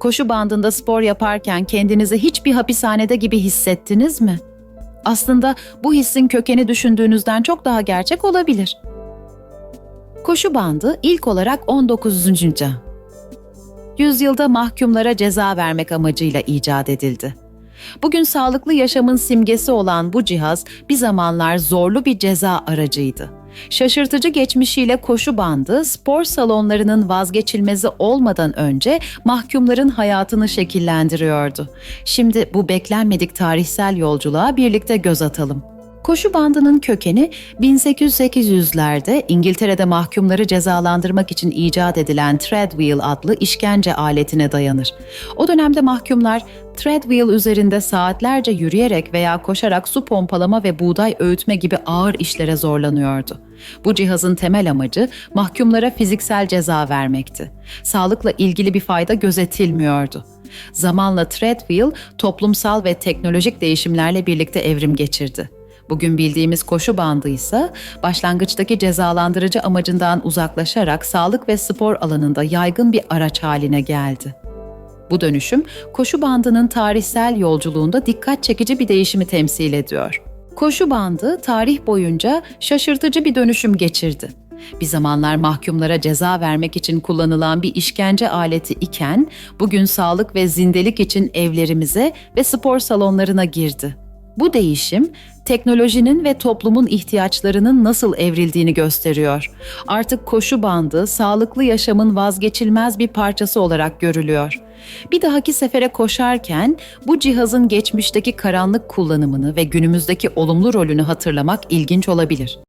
Koşu bandında spor yaparken kendinizi hiçbir hapishanede gibi hissettiniz mi? Aslında bu hissin kökeni düşündüğünüzden çok daha gerçek olabilir. Koşu bandı ilk olarak 19. yüzyılda mahkumlara ceza vermek amacıyla icat edildi. Bugün sağlıklı yaşamın simgesi olan bu cihaz bir zamanlar zorlu bir ceza aracıydı. Şaşırtıcı geçmişiyle koşu bandı spor salonlarının vazgeçilmezi olmadan önce mahkumların hayatını şekillendiriyordu. Şimdi bu beklenmedik tarihsel yolculuğa birlikte göz atalım. Koşu bandının kökeni 1800'lerde İngiltere'de mahkumları cezalandırmak için icat edilen treadwheel adlı işkence aletine dayanır. O dönemde mahkumlar treadwheel üzerinde saatlerce yürüyerek veya koşarak su pompalama ve buğday öğütme gibi ağır işlere zorlanıyordu. Bu cihazın temel amacı mahkumlara fiziksel ceza vermekti. Sağlıkla ilgili bir fayda gözetilmiyordu. Zamanla treadwheel toplumsal ve teknolojik değişimlerle birlikte evrim geçirdi. Bugün bildiğimiz koşu bandı ise başlangıçtaki cezalandırıcı amacından uzaklaşarak sağlık ve spor alanında yaygın bir araç haline geldi. Bu dönüşüm koşu bandının tarihsel yolculuğunda dikkat çekici bir değişimi temsil ediyor. Koşu bandı tarih boyunca şaşırtıcı bir dönüşüm geçirdi. Bir zamanlar mahkumlara ceza vermek için kullanılan bir işkence aleti iken bugün sağlık ve zindelik için evlerimize ve spor salonlarına girdi. Bu değişim teknolojinin ve toplumun ihtiyaçlarının nasıl evrildiğini gösteriyor. Artık koşu bandı sağlıklı yaşamın vazgeçilmez bir parçası olarak görülüyor. Bir dahaki sefere koşarken bu cihazın geçmişteki karanlık kullanımını ve günümüzdeki olumlu rolünü hatırlamak ilginç olabilir.